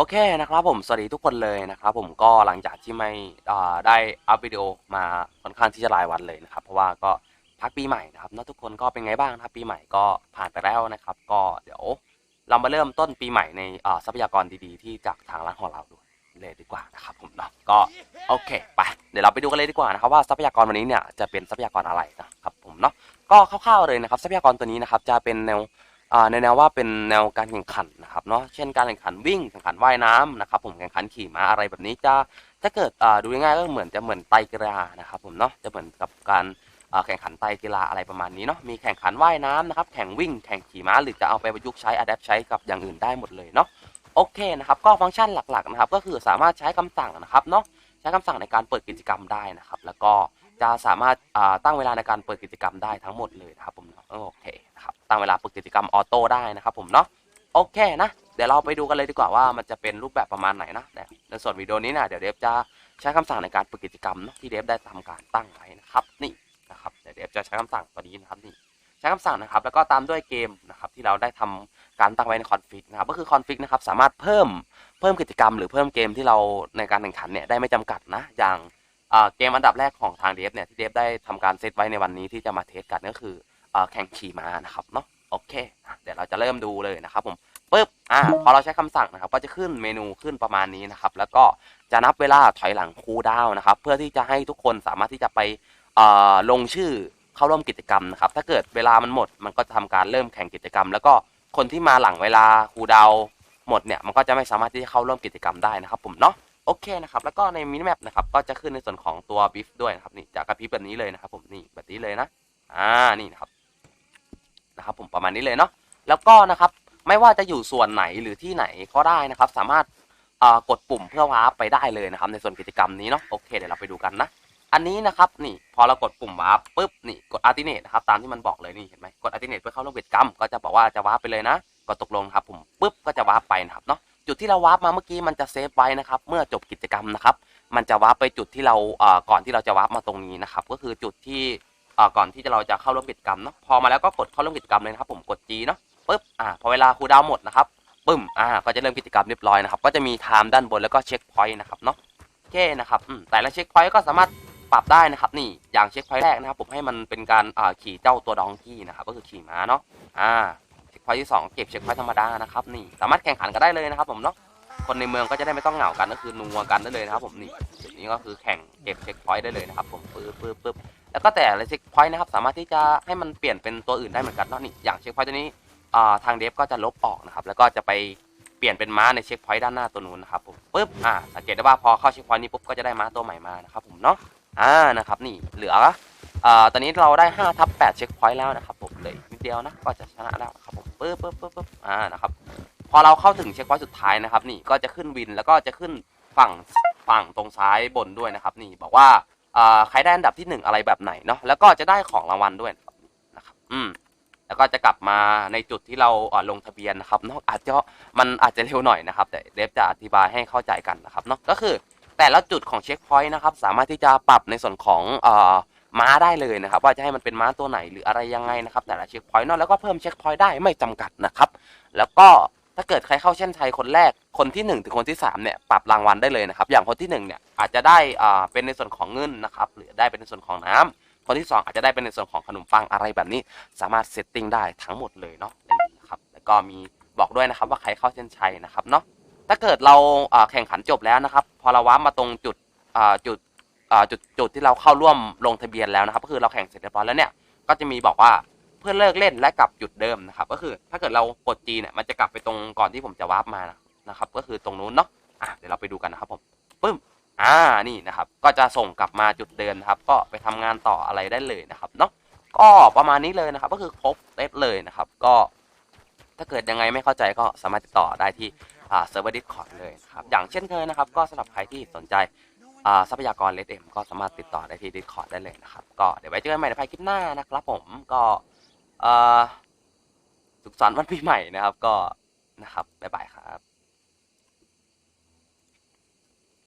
โอเคนะครับผมสวัสดีทุกคนเลยนะครับผมก็หลังจากที่ไม่ได้อัพวิดีโอมาค่อนข้างที่จะหลายวันเลยนะครับ เพราะว่าก็พักปีใหม่นะครับนะทุกคนก็เป็นไงบ้างนะครับปีใหม่ก็ผ่านไปแล้วนะครับ ก็เดี๋ยวเรามาเริ่มต้นปีใหม่ในทรัพยากรดีๆ ที่จากทางร้านของเราด้วยเลยดีกว่านะครับผมเนาะก็โอเคไปเดี๋ยวเราไปดูกันเลยดีกว่านะครับว่าทรัพยากรวันนี้เนี่ยจะเป็นทรัพยากรอะไรนะครับผมเนาะก็คร่าวๆเลยนะครับทรัพยากรตัวนี้นะครับจะเป็นแนว ในแนวว่าเป็นแนวการแข่งขันนะครับเนาะเช่นการแข่งขันวิ่งแข่งขันว่ายน้ำนะครับผมแข่งขันขี่ม้าอะไรแบบนี้จะถ้าเกิดดูง่ายๆก็เหมือนจะเหมือนไตกีฬานะครับผมเนาะจะเหมือนกับการแข่งขันไตกีฬาอะไรประมาณนี้เนาะมีแข่งขันว่ายน้ำนะครับแข่งวิ่งแข่งขี่ม้าหรือจะเอาไปประยุกต์ใช้อะแดปใช้กับอย่างอื่นได้หมดเลยเนาะโอเคนะครับก็ฟังก์ชันหลักๆนะครับก็คือสามารถใช้คำสั่งนะครับเนาะใช้คำสั่งในการเปิดกิจกรรมได้นะครับแล้วก็จะสามารถตั้งเวลาในการเปิดกิจกรรมได้ทั้งหมดเลยนะครับผมเนาะโอเคนะครับ ตั้งเวลาปิดกิจกรรมออโต้ได้นะครับผมเนาะโอเคนะ เดี๋ยวเราไปดูกันเลยดีกว่าว่ามันจะเป็นรูปแบบประมาณไหนนะในส่วนวิดีโอนี้นะเดี๋ยวเดฟจะใช้คำสั่งในการฝึกกิจกรรมนะที่เดฟได้ทำการตั้งไว้นะครับนี่นะครับเดี๋ยวเดฟจะใช้คำสั่งตัวนี้นะครับนี่ใช้คำสั่งนะครับแล้วก็ตามด้วยเกมนะครับที่เราได้ทำการตั้งไว้ในคอนฟิกนะครับก็คือคอนฟิกนะครับสามารถเพิ่มเพิ่มกิจกรรม หรือเพิ่มเกมที่เราในการแข่งขันเนี่ยได้ไม่จำกัดนะอย่างเกมอันดับแรกของทางเดฟเนี่ยที่เดฟได้ทำการเซตไว้ในวันนี้ที่จะมาเทสกันก็คือ แข่งขี่ม้านะครับเนาะโอเค เดี๋ยวเราจะเริ่มดูเลยนะครับผมปึ๊บอ่าพอเราใช้คำสั่งนะครับ ก็จะขึ้นเมนูขึ้นประมาณนี้นะครับ แล้วก็จะนับเวลาถอยหลังคูลดาวน์นะครับ เพื่อที่จะให้ทุกคนสามารถที่จะไปเอ่อลงชื่อเข้าร่วมกิจกรรมนะครับ ถ้าเกิดเวลามันหมด มันก็จะทำการเริ่มแข่งกิจกรรม แล้วก็คนที่มาหลังเวลาคูลดาวน์หมดเนี่ยมันก็จะไม่สามารถที่จะเข้าร่วมกิจกรรมได้นะครับผมเนาะโอเคนะครับแล้วก็ในมินิแมปนะครับก็จะขึ้นในส่วนของตัวบิฟด้วยนะครับนี่จะกระพริบแบบนี้เลยนะครับผมนี่แบบนี้เลยนะอ่านี่นะครับ นะครับ ผมประมาณนี้เลยเนาะแล้วก็นะครับไม่ว่าจะอยู่ส่วนไหนหรือที่ไหนก็ได้นะครับ สามารถกดปุ่มเพื่อวาร์ปไปได้เลยนะครับ ในส่วนกิจกรรมนี้เนาะโอเคเดี๋ยวเราไปดูกันนะ อันนี้นะครับนี่พอเรากดปุ่มวาร์ปปุ๊บนี่กดอาร์ติเนตนะครับตามที่มันบอกเลยนี่เห็นไหมกดอาร์ติเนตเพื่อเข้าร่วมกิจกรรมก็จะบอกว่าจะวาร์ปไปเลยนะกดตกลงครับผมปุ๊บก็จะวาร์ปไปนะครับเนาะจุดที่เราวาร์ปมาเมื่อกี้มันจะเซฟไว้นะครับเมื่อจบกิจกรรมนะครับมันจะวาร์ปไปจุดที่เราเอ่อก่อนที่เราจะวาร์ปมาตรงนี้นะครับก็คือจุดที่ ก่อนที่จะเราจะเข้าร่วมกิจกรรมเนาะพอมาแล้วก็กดเข้าร่วมกิจกรรมเลยนะครับผมกด G เนาะปุ๊บอ่าพอเวลาคูลดาวหมดนะครับปึ้มอ่าก็จะเริ่มกิจกรรมเรียบร้อยนะครับก็จะมีไทม์ด้านบนแล้วก็เช็คพอยต์นะครับเนาะโอเคนะครับแต่ละเช็คพอยต์ก็สามารถปรับได้นะครับนี่อย่างเช็คพอยต์แรกนะครับผมให้มันเป็นการอ่าขี่เจ้าตัวดองกี้นะครับก็คือขี่ม้าเนาะอ่าเช็คพอยต์ที่สองเก็บเช็คพอยต์ธรรมดานะครับนี่สามารถแข่งขันกันได้เลยนะครับผมเนาะ คนในเมืองก็จะได้ไม่ต้องเหงากันก็คือนัวกันได้เลยนะครับผมนี่จุดนี้ก็คือแข่งเก็บเช็คพอยต์ได้เลยนะครับผมปึ๊บปึ๊บปึ๊บแล้วก็แต่ละเช็คพอยต์นะครับสามารถที่จะให้มันเปลี่ยนเป็นตัวอื่นได้เหมือนกันเนาะนี่อย่างเช็คพอยต์ตัวนี้อ่าทางเดฟก็จะลบออกนะครับแล้วก็จะไปเปลี่ยนเป็นม้าในเช็คพอยต์ด้านหน้าตัวนู้นนะครับผมปึ๊บอ่าสังเกตได้ว่าพอเข้าเช็คพอยต์นี้ปุ๊บก็จะได้ม้าตัวใหม่มานะครับผมเนาะอ่านะครับนี่เหลืออ่าตอนนี้เราได้5ทับ8เช็คพอยต์แล้วนะครับผมเลยนิดเดียวนะก็จะชนะแล้วครับผมปึ๊บปึ๊บปึ๊บปึ๊บอ่านะครับ พอเราเข้าถึงเช็คพอยต์สุดท้ายนะครับนี่ก็จะขึ้นวินแล้วก็จะขึ้นฝั่งฝั่งตรงซ้ายบนด้วยนะครับ นี่บอกว่าใครได้อันดับที่หนึ่งอะไรแบบไหนเนาะแล้วก็จะได้ของรางวัลด้วยนะครับอืมแล้วก็จะกลับมาในจุดที่เราเลงทะเบียนนะครับเนาะอาจจะมันอาจจะเร็วหน่อยนะครับ แต่เดฟจะอธิบายให้เข้าใจกันนะครับเนาะก็คือแต่ละจุดของเช็คพอยต์นะครับ สามารถที่จะปรับในส่วนของอม้าได้เลยนะครับ ว่าจะให้มันเป็นม้าตัวไหนหรืออะไรยังไงนะครับ แต่ละเช็คพอยต์เนาะแล้วก็เพิ่มเช็คพอยต์ได้ไม่จำกัดนะครับ แล้วก็ ถ้าเกิดใครเข้าเช่นชัยคนแรกคนที่1ถึงคนที่3เนี่ยปรับรางวัลได้เลยนะครับ อย่างคนที่1เนี่ยอาจจะได้อ่าเป็นในส่วนของเงินนะครับหรือได้เป็นในส่วนของน้ำคนที่ 2 อาจจะได้เป็นในส่วนของขนมปังอะไรแบบนี้ สามารถเซตติ้งได้ทั้งหมดเลยเนาะนะครับแล้วก็มีบอกด้วยนะครับว่าใครเข้าเส้นชัยนะครับเนาะถ้าเกิดเราอ่าแข่งขันจบแล้วนะครับ พอเราว้ามาตรงจุดอ่าจุดอ่าจุดจุดที่เราเข้าร่วมลงทะเบียนแล้วนะครับ ก็คือเราแข่งเสร็จเรียบร้อยแล้วเนี่ยก็จะมีบอกว่า เพื่อเลิกเล่นและกลับจุดเดิมนะครับ ก็คือถ้าเกิดเรากด G เนี่ยมันจะกลับไปตรงก่อนที่ผมจะวาร์ปมานะครับ ก็คือตรงนู้นเนาะอะเดี๋ยวเราไปดูกันนะครับผมปึ้มอ่านี่นะครับ ก็จะส่งกลับมาจุดเดิมนะครับ ก็ไปทำงานต่ออะไรได้เลยนะครับเนาะก็ประมาณนี้เลยนะครับ ก็คือครบเซตเลยนะครับ ก็ ถ้าเกิดยังไงไม่เข้าใจก็สามารถติดต่อได้ที่อ่าเซิร์ฟเวอร์ดิสคอร์ดเลยนะครับอย่างเช่นเคยนะครับ ก็สำหรับใครที่สนใจอ่าทรัพยากรเลดเอ็มก็สามารถติดต่อได้ที่ดิสคอร์ดได้เลยนะครับ ก็เดี๋ยวไว้เจอกันใหม่ในภายคลิปหน้านะครับผมก็ สุขสันต์วันปีใหม่นะครับ ก็นะครับบ๊ายบายครับ